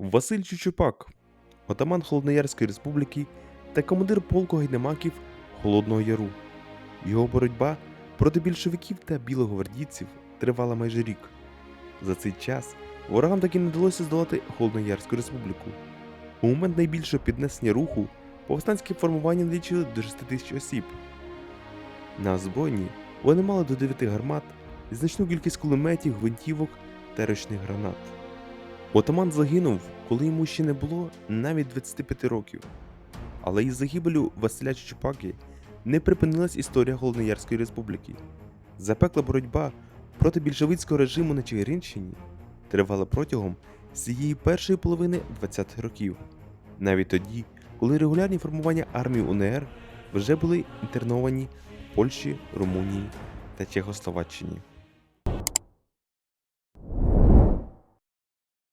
Василь Чучупак, отаман Холодноярської республіки та командир полку гайдамаків Холодного Яру. Його боротьба проти більшовиків та білогвардійців тривала майже рік. За цей час ворогам таки не вдалося здолати Холодноярську республіку. У момент найбільшого піднесення руху повстанські формування налічили до 6 тисяч осіб. На озброєнні вони мали до 9 гармат значну кількість кулеметів, гвинтівок та ручних гранат. Отаман загинув, коли йому ще не було навіть 25 років. Але із загибелю Василя Чучупаки не припинилась історія Холодноярської республіки. Запекла боротьба проти більшовицького режиму на Чигиринщині тривала протягом всієї першої половини 20-х років, навіть тоді, коли регулярні формування армії УНР вже були інтерновані в Польщі, Румунії та Чехословаччині.